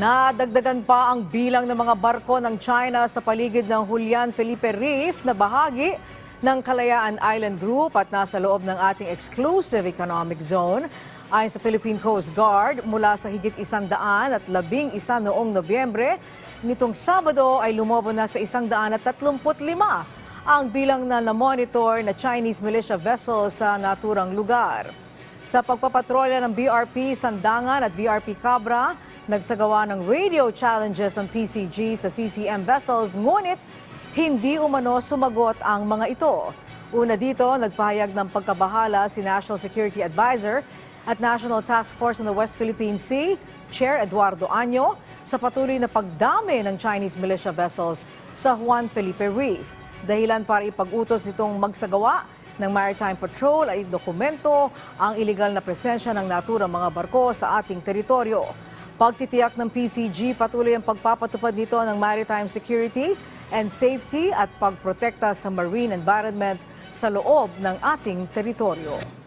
Nadagdagan pa ang bilang ng mga barko ng China sa paligid ng Julian Felipe Reef na bahagi ng Kalayaan Island Group at nasa loob ng ating exclusive economic zone. Ayon sa Philippine Coast Guard, mula sa higit isang daan at labing isa noong Nobyembre, nitong Sabado ay lumobo na sa isang daan at tatlumput lima ang bilang na na-monitor na Chinese militia vessels sa naturang lugar. Sa pagpapatrolya ng BRP Sandangan at BRP Cabra, nagsagawa ng radio challenges ang PCG sa CCM vessels, ngunit hindi umano sumagot ang mga ito. Una dito, nagpahayag ng pagkabahala si National Security Advisor at National Task Force on the West Philippine Sea, Chair Eduardo Año, sa patuloy na pagdami ng Chinese militia vessels sa Juan Felipe Reef. Dahilan para ipag-utos nitong magsagawa ng Maritime Patrol ay dokumento ang iligal na presensya ng naturang mga barko sa ating teritoryo. Pagtitiyak ng PCG patuloy ang pagpapatupad nito ng maritime security and safety at pagprotekta sa marine environment sa loob ng ating teritoryo.